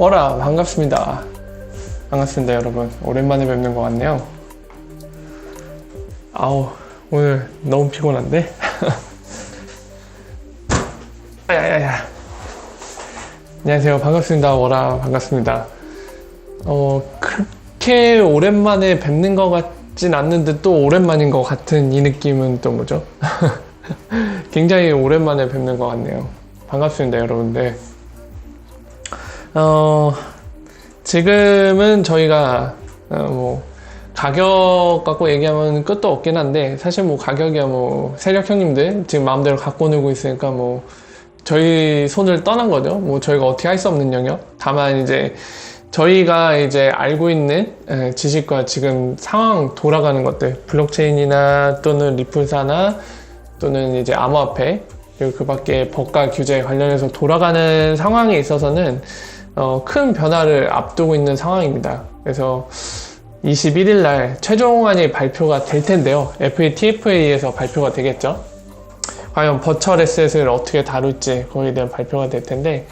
어라 반갑습니다. 반갑습니다 여러분. 오랜만에 뵙는 것 같네요. 아우 오늘 너무 피곤한데? 야야야. 안녕하세요. 반갑습니다 워라. 반갑습니다. 어 그렇게 오랜만에 뵙는 것 같진 않는데 또 오랜만인 것 같은 이 느낌은 또 뭐죠 굉장히 오랜만에 뵙는 것 같네요 반갑습니다 여러분들 어, 지금은 저희가, 어, 뭐, 가격 갖고 얘기하면 끝도 없긴 한데, 사실 뭐 가격이야 뭐, 세력 형님들 지금 마음대로 갖고 놀고 있으니까 뭐, 저희 손을 떠난 거죠. 뭐, 저희가 어떻게 할 수 없는 영역. 다만 이제, 저희가 이제 알고 있는 에, 지식과 지금 상황 돌아가는 것들, 블록체인이나 또는 리플사나 또는 이제 암호화폐, 그리고 그 밖에 법과 규제 관련해서 돌아가는 상황에 있어서는 어, 큰 변화를 앞두고 있는 상황입니다. 그래서 21일 날 최종안이 발표가 될 텐데요. FATFA에서 발표가 되겠죠. 과연 버처 에셋을 어떻게 다룰지 거기에 대한 발표가 될 텐데,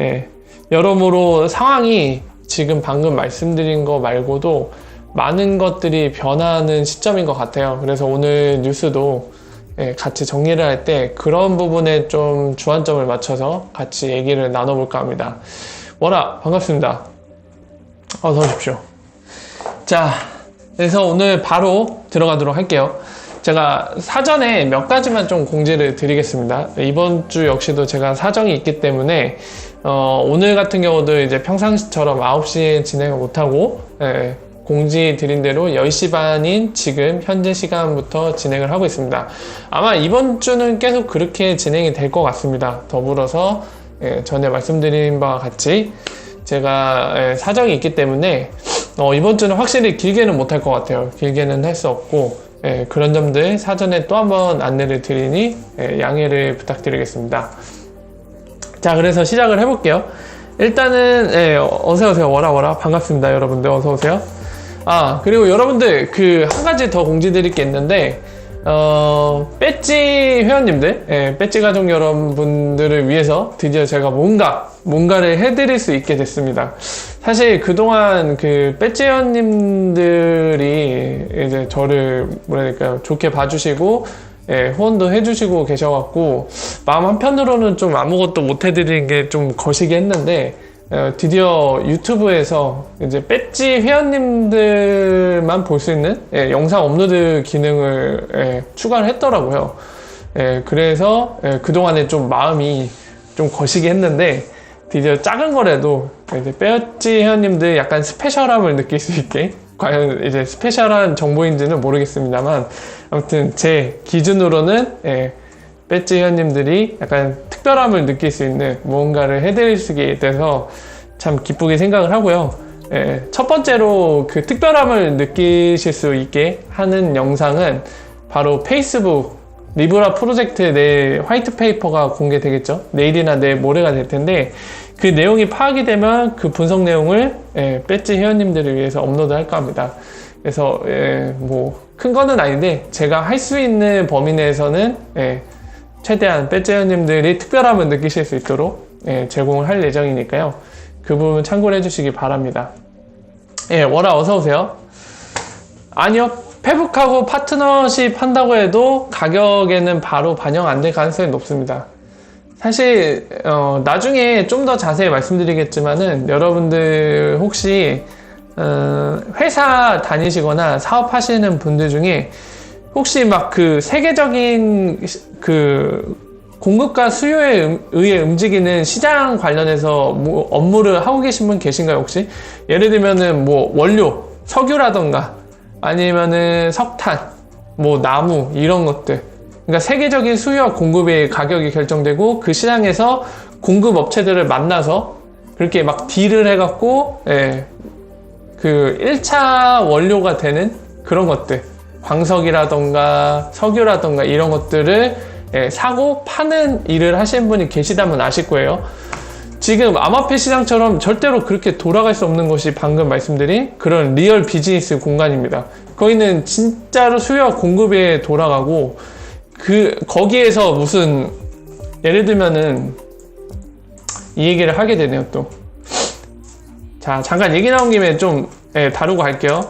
예. 여러모로 상황이 지금 방금 말씀드린 거 말고도 많은 것들이 변하는 시점인 것 같아요. 그래서 오늘 뉴스도 예, 같이 정리를 할 때 그런 부분에 좀 주안점을 맞춰서 같이 얘기를 나눠볼까 합니다. 워라 반갑습니다. 어서 오십시오. 자, 그래서 오늘 바로 들어가도록 할게요. 제가 사전에 몇 가지만 좀 공지를 드리겠습니다. 이번 주 역시도 제가 사정이 있기 때문에 어, 오늘 같은 경우도 이제 평상시처럼 9시에 진행을 못하고 예, 공지 드린 대로 10시 반인 지금 현재 시간부터 진행을 하고 있습니다. 아마 이번 주는 계속 그렇게 진행이 될 것 같습니다. 더불어서 예, 전에 말씀드린 바와 같이 제가 예, 사정이 있기 때문에 어, 이번 주는 확실히 길게는 못할 것 같아요. 길게는 할 수 없고 예, 그런 점들 사전에 또 한 번 안내를 드리니 예, 양해를 부탁드리겠습니다. 자, 그래서 시작을 해볼게요. 일단은 예, 어서 오세요. 워라 워라 반갑습니다, 여러분들 어서 오세요. 아 그리고 여러분들 그 한 가지 더 공지드릴 게 있는데 어, 배지 회원님들, 예, 배지 가족 여러분들을 위해서 드디어 제가 뭔가, 뭔가를 해드릴 수 있게 됐습니다. 사실 그동안 그 배지 회원님들이 이제 저를, 뭐랄까요, 좋게 봐주시고, 예, 후원도 해주시고 계셔갖고, 마음 한편으로는 좀 아무것도 못 해드린 게좀 거시기 했는데, 어, 드디어 유튜브에서 이제 배지 회원님들만 볼 수 있는 예, 영상 업로드 기능을 예, 추가를 했더라고요. 예, 그래서 예, 그동안에 좀 마음이 좀 거시기 했는데 드디어 작은 거라도 이제 배지 회원님들 약간 스페셜함을 느낄 수 있게 과연 이제 스페셜한 정보인지는 모르겠습니다만 아무튼 제 기준으로는 예, 배지 회원님들이 약간 특별함을 느낄 수 있는 무언가를 해드릴 수 있게 돼서 참 기쁘게 생각을 하고요. 예, 첫 번째로 그 특별함을 느끼실 수 있게 하는 영상은 바로 페이스북 리브라 프로젝트 내 화이트 페이퍼가 공개되겠죠. 내일이나 내일 모레가 될 텐데 그 내용이 파악이 되면 그 분석 내용을 예, 배지 회원님들을 위해서 업로드 할까 합니다. 그래서 예, 뭐큰 거는 아닌데 제가 할 수 있는 범위 내에서는 예, 최대한 배지 회원님들이 특별함을 느끼실 수 있도록 예, 제공을 할 예정이니까요. 그 부분 참고를 해주시기 바랍니다. 예, 워라 어서 오세요. 아니요, 페북하고 파트너십 한다고 해도 가격에는 바로 반영 안 될 가능성이 높습니다. 사실 어, 나중에 좀 더 자세히 말씀드리겠지만은 여러분들 혹시 어, 회사 다니시거나 사업하시는 분들 중에 혹시 막 그 세계적인 그 공급과 수요에 의해 움직이는 시장 관련해서 뭐 업무를 하고 계신 분 계신가요 혹시? 예를 들면은 뭐 원료 석유라던가 아니면은 석탄 뭐 나무 이런 것들 그러니까 세계적인 수요와 공급의 가격이 결정되고 그 시장에서 공급 업체들을 만나서 그렇게 막 딜을 해갖고 예, 그 1차 원료가 되는 그런 것들 광석이라던가 석유라던가 이런 것들을 예, 사고 파는 일을 하시는 분이 계시다면 아실 거예요. 지금 암호화폐 시장처럼 절대로 그렇게 돌아갈 수 없는 것이 방금 말씀드린 그런 리얼 비즈니스 공간입니다. 거기는 진짜로 수요와 공급에 돌아가고 그 거기에서 무슨 예를 들면은 이 얘기를 하게 되네요 또. 자 잠깐 얘기 나온 김에 좀 예, 다루고 갈게요.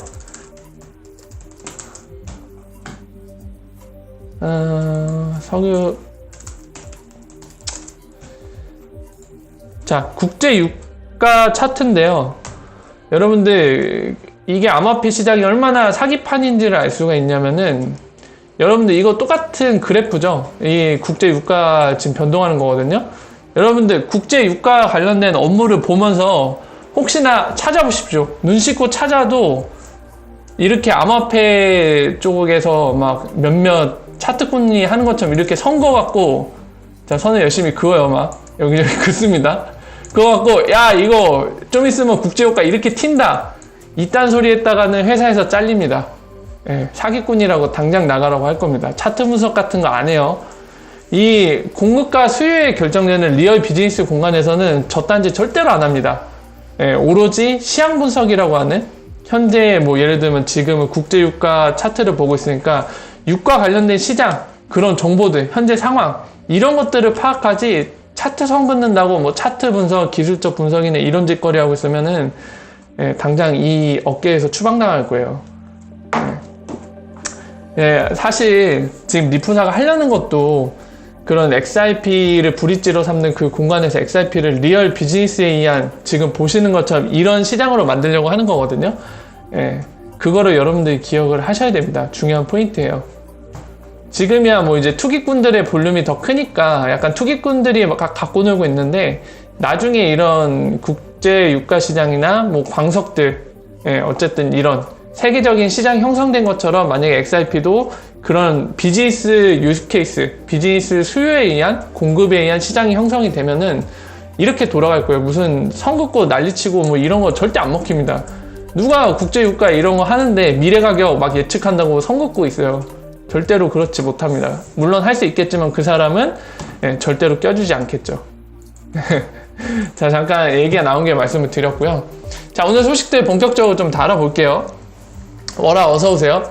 어, 석유 자 국제 유가 차트인데요. 여러분들 이게 암호화폐 시장이 얼마나 사기판인지를 알 수가 있냐면은 여러분들 이거 똑같은 그래프죠. 이 국제 유가 지금 변동하는 거거든요. 여러분들 국제 유가 관련된 업무를 보면서 혹시나 찾아보십시오. 눈 씻고 찾아도 이렇게 암호화폐 쪽에서 막 몇몇 차트꾼이 하는 것처럼 이렇게 선거 갖고 자 선을 열심히 그어요 막 여기저기 긋습니다. 그거 갖고 야 이거 좀 있으면 국제유가 이렇게 튄다 이딴 소리 했다가는 회사에서 잘립니다. 예, 사기꾼이라고 당장 나가라고 할 겁니다. 차트 분석 같은 거 안 해요. 이 공급과 수요에 결정되는 리얼 비즈니스 공간에서는 저딴지 절대로 안 합니다. 예, 오로지 시향 분석이라고 하는 현재 뭐 예를 들면 지금은 국제 유가 차트를 보고 있으니까 유가 관련된 시장 그런 정보들 현재 상황 이런 것들을 파악하지 차트 선 긋는다고 뭐 차트 분석 기술적 분석이나 이런 짓거리 하고 있으면은 예, 당장 이 업계에서 추방당할 거예요. 예, 사실 지금 리프사가 하려는 것도 그런 XRP를 브릿지로 삼는 그 공간에서 XRP를 리얼 비즈니스에 의한 지금 보시는 것처럼 이런 시장으로 만들려고 하는 거거든요. 예, 그거를 여러분들이 기억을 하셔야 됩니다. 중요한 포인트예요. 지금이야 뭐 이제 투기꾼들의 볼륨이 더 크니까 약간 투기꾼들이 막 가- 갖고 놀고 있는데 나중에 이런 국제 유가 시장이나 뭐 광석들 예, 어쨌든 이런 세계적인 시장 형성된 것처럼 만약에 XRP도 그런 비즈니스 유스 케이스, 비즈니스 수요에 의한 공급에 의한 시장이 형성이 되면은 이렇게 돌아갈 거예요. 무슨 선긋고 난리치고 뭐 이런 거 절대 안 먹힙니다. 누가 국제 유가 이런 거 하는데 미래 가격 막 예측한다고 선긋고 있어요. 절대로 그렇지 못합니다. 물론 할 수 있겠지만 그 사람은 예, 절대로 껴주지 않겠죠. 자, 잠깐 얘기가 나온 게 말씀을 드렸고요. 자, 오늘 소식들 본격적으로 좀 다뤄볼게요. 워라, 어서오세요.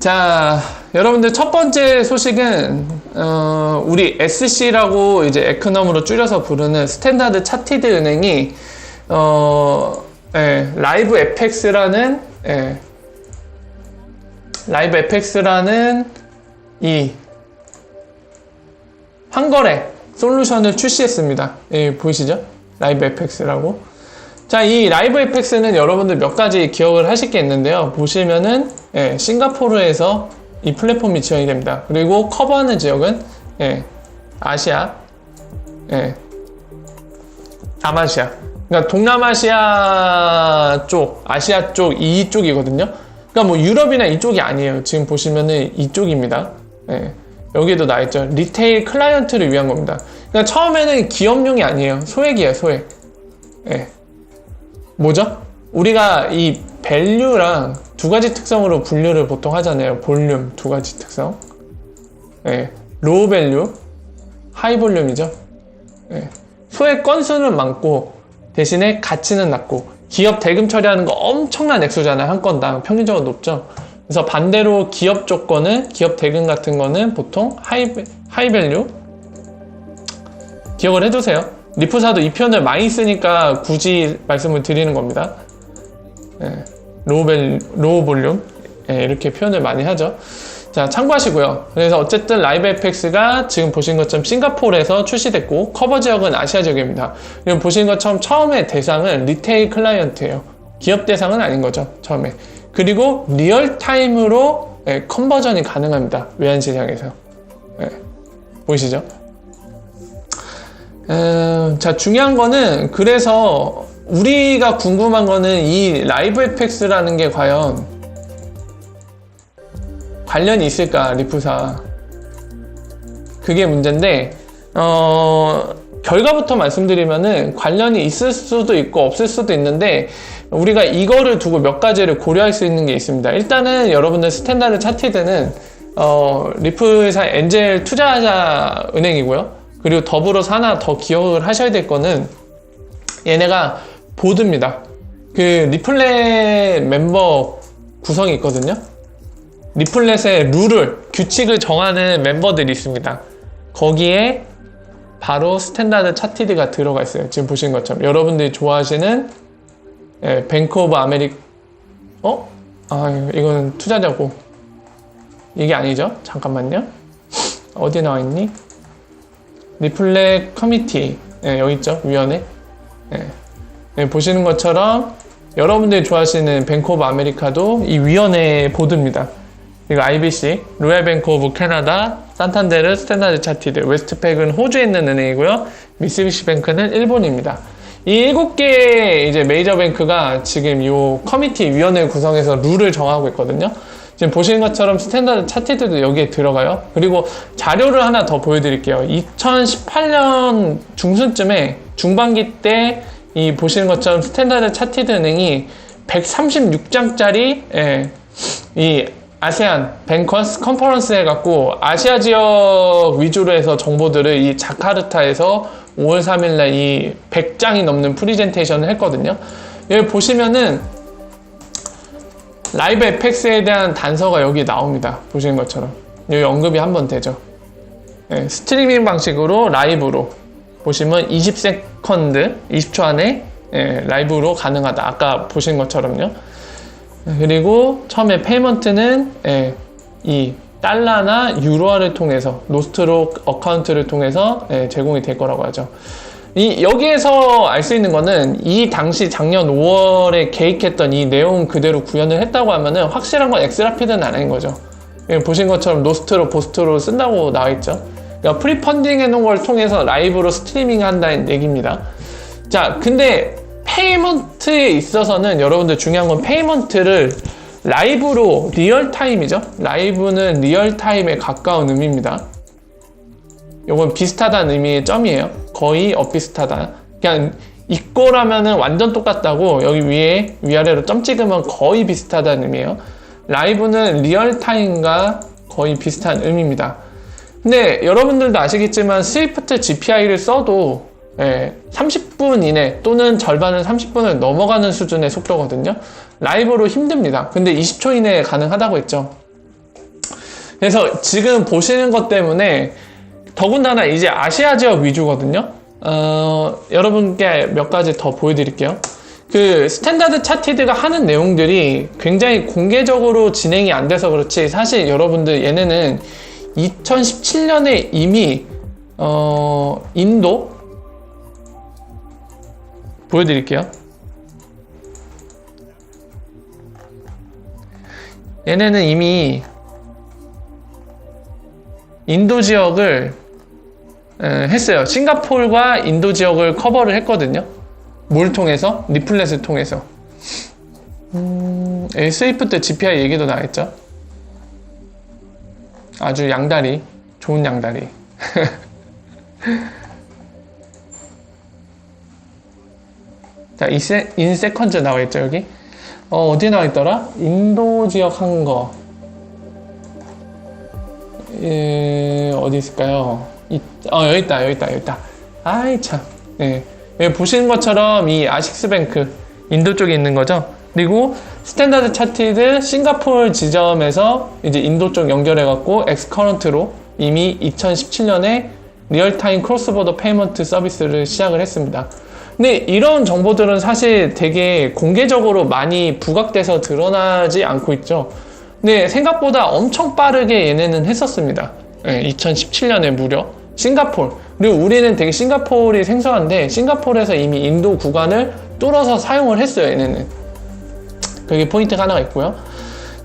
자, 여러분들 첫 번째 소식은, 어, 우리 SC라고 이제 에크넘으로 줄여서 부르는 스탠다드 차티드 은행이, 어, 예, 라이브 에펙스라는, 예, 라이브 에펙스라는 이 환거래 솔루션을 출시했습니다. 예, 보이시죠? 라이브 에펙스라고. 자, 이 라이브 에펙스는 여러분들 몇 가지 기억을 하실 게 있는데요. 보시면은, 예, 싱가포르에서 이 플랫폼이 지원이 됩니다. 그리고 커버하는 지역은, 예, 아시아, 예, 남아시아. 그러니까 동남아시아 쪽, 아시아 쪽, 이쪽이거든요. 그러니까 뭐 유럽이나 이쪽이 아니에요. 지금 보시면은 이쪽입니다. 예. 여기에도 나 있죠. 리테일 클라이언트를 위한 겁니다. 그러니까 처음에는 기업용이 아니에요. 소액이에요, 소액. 예. 뭐죠? 우리가 이 밸류랑 두 가지 특성으로 분류를 보통 하잖아요. 볼륨 두 가지 특성. 예. 로우 밸류, 하이 볼륨이죠. 예. 소액 건수는 많고 대신에 가치는 낮고 기업 대금 처리하는 거 엄청난 액수잖아요. 한 건당 평균적으로 높죠. 그래서 반대로 기업 조건은 기업 대금 같은 거는 보통 하이 하이밸류 기억을 해두세요. 리프사도 이 표현을 많이 쓰니까 굳이 말씀을 드리는 겁니다. 예, 로우 밸 로우 볼륨 예, 이렇게 표현을 많이 하죠. 자 참고하시고요. 그래서 어쨌든 라이브 에펙스가 지금 보신 것처럼 싱가포르에서 출시됐고 커버 지역은 아시아 지역입니다. 그리고 보신 것처럼 처음에 대상은 리테일 클라이언트예요. 기업 대상은 아닌 거죠. 처음에. 그리고 리얼타임으로 예, 컨버전이 가능합니다. 외환 시장에서. 예, 보이시죠? 음, 자, 중요한 거는 그래서 우리가 궁금한 거는 이 라이브 에펙스라는 게 과연 관련이 있을까, 리프사. 그게 문제인데, 어, 결과부터 말씀드리면은 관련이 있을 수도 있고 없을 수도 있는데 우리가 이거를 두고 몇 가지를 고려할 수 있는 게 있습니다. 일단은 여러분들 스탠다드 차티드는 어, 리프사 엔젤 투자자 은행이고요. 그리고 더불어서 하나 더 기억을 하셔야 될 거는 얘네가 보드입니다. 그 리플렛 멤버 구성이 있거든요. 리플렛의 룰을 규 규칙을 정하는 멤버들이 있습니다. 거기에 바로 스탠다드 차티드가 들어가 있어요. 지금 보신 것처럼 여러분들이 좋아하시는 예, 뱅크 오브 아메리 어? 아 이거는 투자자고 이게 아니죠? 잠깐만요. 어디 나와 있니? 리플렉 커미티 예, 여기 있죠 위원회 예. 예, 보시는 것처럼 여러분들이 좋아하시는 뱅크 오브 아메리카도 이 위원회 보드입니다. 이거 IBC, 로얄 뱅크 오브 캐나다, 산탄데르, 스탠다드 차티드, 웨스트팩은 호주에 있는 은행이고요. 미쓰비시 뱅크는 일본입니다. 이 일곱 개의 이제 메이저 뱅크가 지금 이 커미티 위원회 구성해서 룰을 정하고 있거든요. 지금 보시는 것처럼 스탠다드 차티드도 여기에 들어가요. 그리고 자료를 하나 더 보여드릴게요. 2018년 중순쯤에 중반기 때 이 보시는 것처럼 스탠다드 차티드 은행이 136장짜리 예, 이 아세안 뱅커스 컨퍼런스 해갖고 아시아 지역 위주로 해서 정보들을 이 자카르타에서 5월 3일날 이 100장이 넘는 프리젠테이션을 했거든요. 여기 보시면은 라이브 에펙스에 대한 단서가 여기 나옵니다. 보시는 것처럼. 여기 언급이 한 번 되죠. 예, 스트리밍 방식으로 라이브로 보시면 20세컨드, 20초 안에 예, 라이브로 가능하다. 아까 보신 것처럼요. 그리고 처음에 페이먼트는 예, 이 달러나 유로화를 통해서 노스트로 어카운트를 통해서 예, 제공이 될 거라고 하죠. 이 여기에서 알 수 있는 거는 이 당시 작년 5월에 계획했던 이 내용 그대로 구현을 했다고 하면은 확실한 건 엑스라피드는 아닌 거죠. 예, 보신 것처럼 노스트로 보스트로 쓴다고 나와 있죠. 그러니까 프리펀딩 해놓은 걸 통해서 라이브로 스트리밍 한다는 얘기입니다. 자, 근데 페이먼트에 있어서는 여러분들 중요한 건 페이먼트를 라이브로 리얼타임이죠. 라이브는 리얼타임에 가까운 의미입니다. 이건 비슷하다는 의미의 점이에요. 거의 엇비슷하다. 그냥 이거라면은 완전 똑같다고 여기 위에 위아래로 점 찍으면 거의 비슷하다는 의미예요. 라이브는 리얼타임과 거의 비슷한 의미입니다. 근데 여러분들도 아시겠지만 스위프트 GPI를 써도 예, 30분 이내 또는 절반은 30분을 넘어가는 수준의 속도거든요. 라이브로 힘듭니다. 근데 20초 이내에 가능하다고 했죠. 그래서 지금 보시는 것 때문에 더군다나 이제 아시아 지역 위주거든요. 어, 여러분께 몇 가지 더 보여드릴게요. 그 스탠다드 차티드가 하는 내용들이 굉장히 공개적으로 진행이 안 돼서 그렇지 사실 여러분들 얘네는 2017년에 이미 어, 인도 보여드릴게요. 얘네는 이미 인도 지역을 에, 했어요. 싱가폴과 인도 지역을 커버를 했거든요. 뭘 통해서? 리플렛을 통해서. 음, 스위프트 GPI 얘기도 나왔죠. 아주 양다리, 좋은 양다리. 자, 인세, 인세컨즈 나와 있죠, 여기? 어, 어디 나와 있더라? 인도 지역 한 거. 예, 어디 있을까요? 이, 어, 여기 있다, 여기 있다, 여기 있다. 아이, 참. 예. 여기 보시는 것처럼 이 아식스뱅크, 인도 쪽에 있는 거죠? 그리고 스탠다드 차티드 싱가폴 지점에서 이제 인도 쪽 연결해갖고 엑스커런트로 이미 2017년에 리얼타임 크로스보더 페이먼트 서비스를 시작을 했습니다. 근데 이런 정보들은 사실 되게 공개적으로 많이 부각돼서 드러나지 않고 있죠. 근데 생각보다 엄청 빠르게 얘네는 했었습니다. 네, 2017년에 무려 싱가폴 그리고 우리는 되게 싱가폴이 생소한데 싱가폴에서 이미 인도 구간을 뚫어서 사용을 했어요. 얘네는 그게 포인트가 하나가 있고요.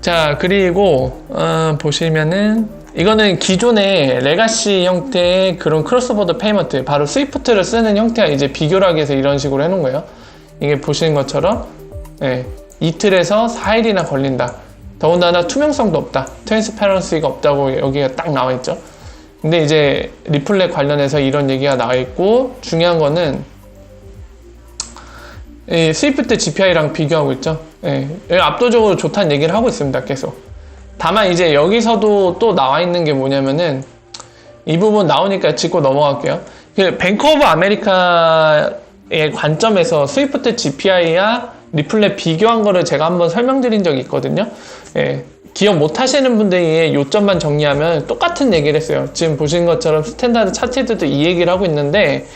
자 그리고 어, 보시면은 이거는 기존의 레가시 형태의 그런 크로스보드 페이먼트, 바로 스위프트를 쓰는 형태와 이제 비교를 하기 위해서 이런 식으로 해놓은 거예요. 이게 보시는 것처럼, 예, 이틀에서 4일이나 걸린다. 더군다나 투명성도 없다. 트랜스페런스가 없다고 여기가 딱 나와 있죠. 근데 이제 리플렛 관련해서 이런 얘기가 나와 있고, 중요한 거는, 이 스위프트 GPI랑 비교하고 있죠. 예, 압도적으로 좋다는 얘기를 하고 있습니다. 계속. 다만 이제 여기서도 또 나와 있는 게 뭐냐면은 이 부분 나오니까 짚고 넘어갈게요. 그 뱅크 오브 아메리카의 관점에서 스위프트 GPI와 리플렛 비교한 거를 제가 한번 설명드린 적이 있거든요. 예, 기억 못 하시는 분들의 요점만 정리하면 똑같은 얘기를 했어요. 지금 보신 것처럼 스탠다드 차트들도 이 얘기를 하고 있는데,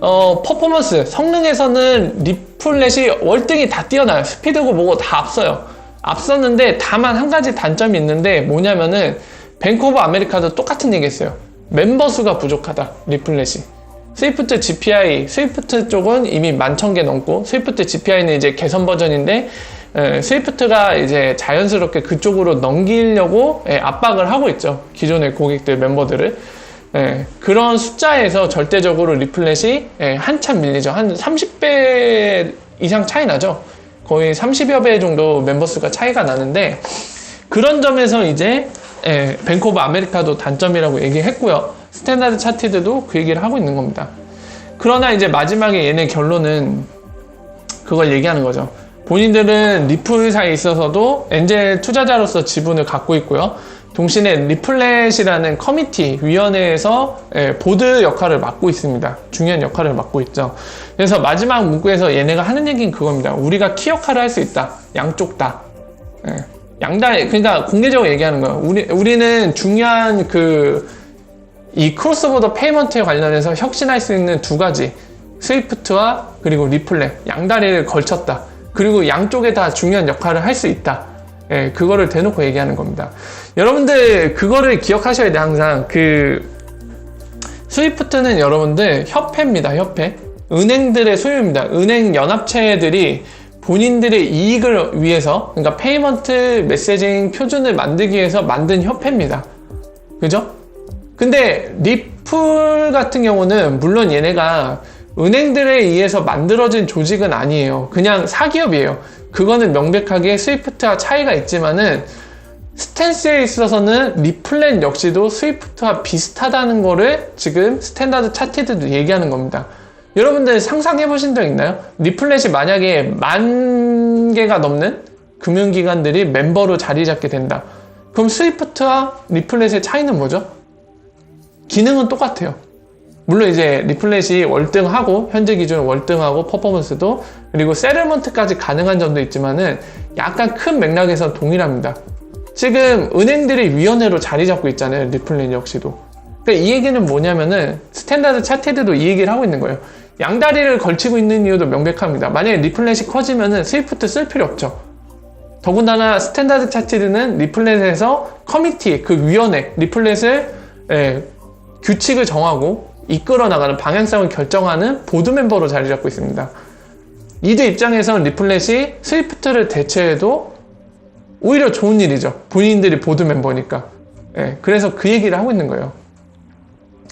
어, 퍼포먼스, 성능에서는 리플렛이 월등히 다 뛰어나요. 스피드고 뭐고 다 앞서요. 앞섰는데 다만 한 가지 단점이 있는데 뭐냐면은 오브 아메리카도 똑같은 얘기 했어요. 멤버 수가 부족하다. 리플렛이. 스위프트 GPI, 스위프트 쪽은 이미 만천 개 넘고, 스위프트 GPI는 이제 개선 버전인데, 에, 스위프트가 이제 자연스럽게 그쪽으로 넘기려고 에, 압박을 하고 있죠. 기존의 고객들 멤버들을. 에, 그런 숫자에서 절대적으로 리플렛이 에, 한참 밀리죠. 한 30배 이상 차이 나죠. 거의 30여 배 정도 멤버 수가 차이가 나는데, 그런 점에서 이제 예, 뱅크 오브 아메리카도 단점이라고 얘기했고요. 스탠다드 차티드도 그 얘기를 하고 있는 겁니다. 그러나 이제 마지막에 얘네 결론은 그걸 얘기하는 거죠. 본인들은 리플사에 있어서도 엔젤 투자자로서 지분을 갖고 있고요. 동시에 리플렛이라는 커미티 위원회에서 예, 보드 역할을 맡고 있습니다. 중요한 역할을 맡고 있죠. 그래서 마지막 문구에서 얘네가 하는 얘기는 그겁니다. 우리가 키 역할을 할 수 있다. 양쪽 다. 예. 양다리 그러니까 공개적으로 얘기하는 거예요. 우리 우리는 중요한 그 이 크로스보더 페이먼트에 관련해서 혁신할 수 있는 두 가지 스위프트와 그리고 리플렛 양다리를 걸쳤다. 그리고 양쪽에 다 중요한 역할을 할 수 있다. 예, 그거를 대놓고 얘기하는 겁니다. 여러분들 그거를 기억하셔야 돼 항상 그 스위프트는 여러분들 협회입니다. 협회. 은행들의 소유입니다. 은행 연합체들이 본인들의 이익을 위해서, 그러니까 페이먼트 메시징 표준을 만들기 위해서 만든 협회입니다. 그죠? 근데 리플 같은 경우는 물론 얘네가 은행들에 의해서 만들어진 조직은 아니에요. 그냥 사기업이에요. 그거는 명백하게 스위프트와 차이가 있지만은 스탠스에 있어서는 리플렛 역시도 스위프트와 비슷하다는 거를 지금 스탠다드 차티드도 얘기하는 겁니다. 여러분들 상상해 보신 적 있나요? 리플렛이 만약에 만 개가 넘는 금융기관들이 멤버로 자리 잡게 된다. 그럼 스위프트와 리플렛의 차이는 뭐죠? 기능은 똑같아요. 물론 이제 리플렛이 월등하고 현재 기준 월등하고 퍼포먼스도 그리고 세르먼트까지 가능한 점도 있지만은 약간 큰 맥락에서 동일합니다. 지금 은행들이 위원회로 자리 잡고 있잖아요. 리플렛 역시도. 그러니까 이 얘기는 뭐냐면은 스탠다드 차트에도 이 얘기를 하고 있는 거예요. 양다리를 걸치고 있는 이유도 명백합니다. 만약에 리플렛이 커지면은 스위프트 쓸 필요 없죠. 더군다나 스탠다드 차트는 리플렛에서 커미티, 그 위원회, 리플렛을 예, 규칙을 정하고 이끌어 나가는 방향성을 결정하는 보드 멤버로 자리 잡고 있습니다. 이들 입장에서는 리플렛이 스위프트를 대체해도 오히려 좋은 일이죠. 본인들이 보드 멤버니까. 예, 그래서 그 얘기를 하고 있는 거예요.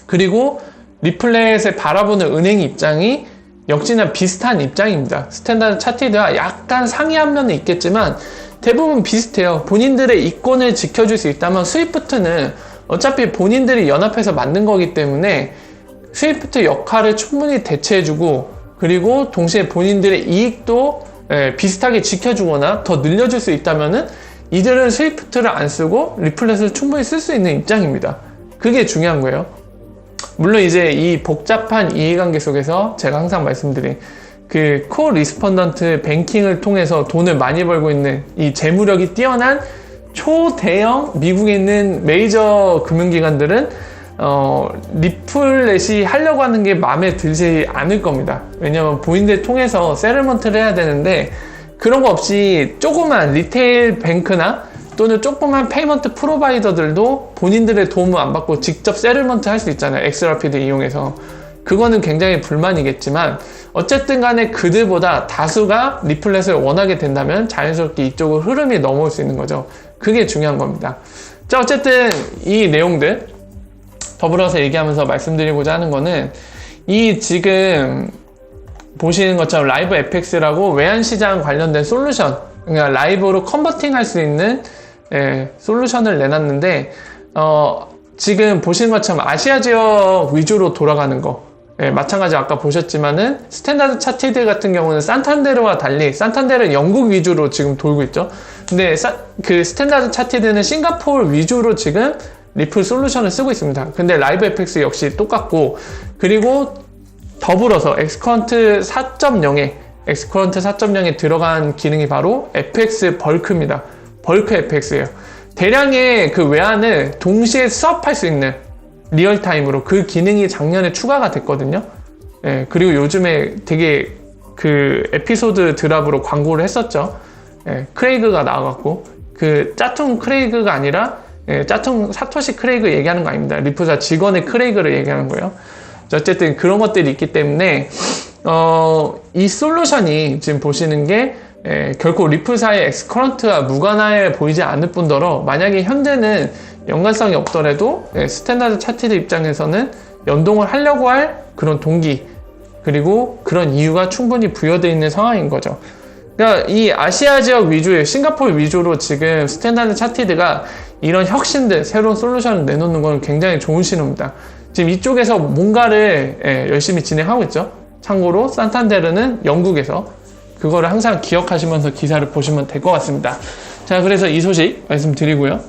그리고 리플렛을 바라보는 은행 입장이 역시나 비슷한 입장입니다. 스탠다드 차티드와 약간 상이한 면은 있겠지만 대부분 비슷해요. 본인들의 이권을 지켜줄 수 있다면 스위프트는 어차피 본인들이 연합해서 만든 거기 때문에 스위프트 역할을 충분히 대체해주고 그리고 동시에 본인들의 이익도 예, 비슷하게 지켜주거나 더 늘려줄 수 있다면은 이들은 스위프트를 안 쓰고 리플렛을 충분히 쓸 수 있는 입장입니다. 그게 중요한 거예요. 물론 이제 이 복잡한 이해관계 속에서 제가 항상 말씀드린 그 코 리스펀던트 뱅킹을 통해서 돈을 많이 벌고 있는 이 재무력이 뛰어난 초대형 미국에 있는 메이저 금융기관들은 어, 리플렛이 하려고 하는 게 마음에 들지 않을 겁니다. 왜냐면 본인들 통해서 세르먼트를 해야 되는데 그런 거 없이 조그만 리테일 뱅크나 또는 조그만 페이먼트 프로바이더들도 본인들의 도움을 안 받고 직접 세르먼트 할 수 있잖아요. 엑스라피드 이용해서. 그거는 굉장히 불만이겠지만 어쨌든 간에 그들보다 다수가 리플렛을 원하게 된다면 자연스럽게 이쪽으로 흐름이 넘어올 수 있는 거죠. 그게 중요한 겁니다. 자, 어쨌든 이 내용들 더불어서 얘기하면서 말씀드리고자 하는 거는 이 지금 보시는 것처럼 라이브 FX라고 외환시장 관련된 솔루션, 그러니까 라이브로 컨버팅 할 수 있는 예, 솔루션을 내놨는데, 어, 지금 보시는 것처럼 아시아 지역 위주로 돌아가는 거. 예, 마찬가지 아까 보셨지만은 스탠다드 차티드 같은 경우는 산탄데르와 달리 산탄데르는 영국 위주로 지금 돌고 있죠. 근데 사, 그 스탠다드 차티드는 싱가포르 위주로 지금 리플 솔루션을 쓰고 있습니다. 근데 라이브 FX 역시 똑같고 그리고 더불어서 엑스컨트 4.0에 엑스컨트 4.0에 들어간 기능이 바로 FX 벌크입니다. 벌크 FX예요. 대량의 그 외환을 동시에 수합할 수 있는 리얼타임으로 그 기능이 작년에 추가가 됐거든요. 예, 그리고 요즘에 되게 그 에피소드 드랍으로 광고를 했었죠. 예, 크레이그가 나와갖고 그 짜퉁 크레이그가 아니라 예, 짜퉁 사토시 크레이그 얘기하는 거 아닙니다. 리프사 직원의 크레이그를 얘기하는 거예요. 어쨌든 그런 것들이 있기 때문에 어, 이 솔루션이 지금 보시는 게 에, 결코 리플사의 엑스커런트와 무관하게 보이지 않을 뿐더러 만약에 현재는 연관성이 없더라도 에, 스탠다드 차트드 입장에서는 연동을 하려고 할 그런 동기 그리고 그런 이유가 충분히 부여되어 있는 상황인 거죠. 그러니까 이 아시아 지역 위주의 싱가포르 위주로 지금 스탠다드 차티드가 이런 혁신들 새로운 솔루션을 내놓는 건 굉장히 좋은 신호입니다. 지금 이쪽에서 뭔가를 예, 열심히 진행하고 있죠. 참고로 산탄데르는 영국에서 그거를 항상 기억하시면서 기사를 보시면 될 것 같습니다. 자, 그래서 이 소식 말씀드리고요.